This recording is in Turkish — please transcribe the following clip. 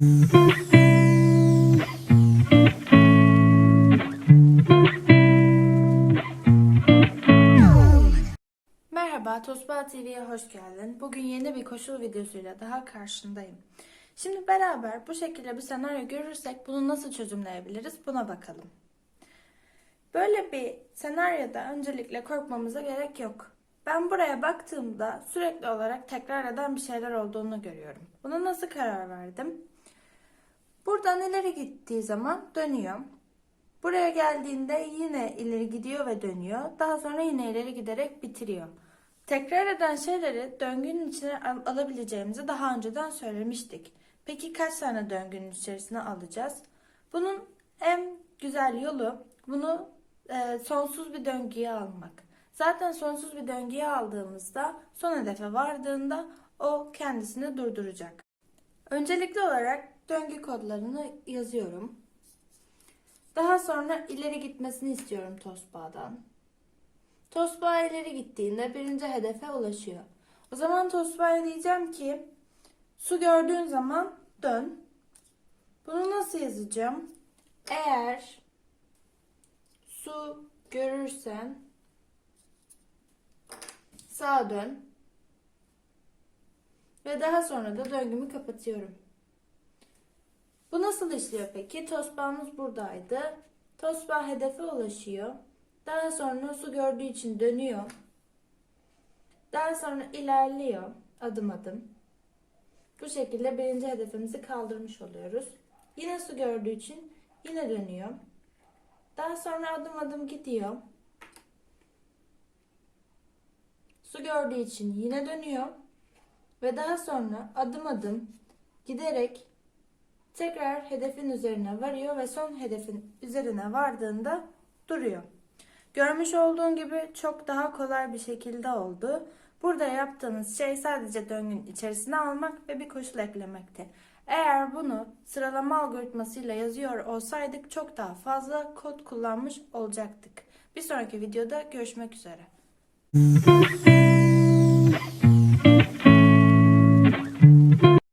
Merhaba, Tosba TV'ye hoş geldin. Bugün yeni bir koşul videosuyla daha karşındayım. Şimdi beraber bu şekilde bir senaryo görürsek bunu nasıl çözümleyebiliriz buna bakalım. Böyle bir senaryoda öncelikle korkmamıza gerek yok. Ben buraya baktığımda sürekli olarak tekrar eden bir şeyler olduğunu görüyorum. Buna nasıl karar verdim? Buradan ileri gittiği zaman dönüyor. Buraya geldiğinde yine ileri gidiyor ve dönüyor. Daha sonra yine ileri giderek bitiriyor. Tekrar eden şeyleri döngünün içine al- alabileceğimizi daha önceden söylemiştik. Peki kaç tane döngünün içerisine alacağız? Bunun en güzel yolu bunu e, sonsuz bir döngüye almak. Zaten sonsuz bir döngüye aldığımızda son hedefe vardığında o kendisini durduracak. Öncelikli olarak döngü kodlarını yazıyorum. Daha sonra ileri gitmesini istiyorum Tosbağa'dan. Tosbağa ileri gittiğinde birinci hedefe ulaşıyor. O zaman Tosbağa'ya diyeceğim ki su gördüğün zaman dön. Bunu nasıl yazacağım? Eğer su görürsen sağa dön. Ve daha sonra da döngümü kapatıyorum. Bu nasıl işliyor peki? Tosbağımız buradaydı. Tosbağ hedefe ulaşıyor. Daha sonra su gördüğü için dönüyor. Daha sonra ilerliyor adım adım. Bu şekilde birinci hedefimizi kaldırmış oluyoruz. Yine su gördüğü için yine dönüyor. Daha sonra adım adım gidiyor. Su gördüğü için yine dönüyor. Ve daha sonra adım adım giderek tekrar hedefin üzerine varıyor ve son hedefin üzerine vardığında duruyor. Görmüş olduğun gibi çok daha kolay bir şekilde oldu. Burada yaptığınız şey sadece döngünün içerisine almak ve bir koşul eklemekti. Eğer bunu sıralama algoritmasıyla yazıyor olsaydık çok daha fazla kod kullanmış olacaktık. Bir sonraki videoda görüşmek üzere.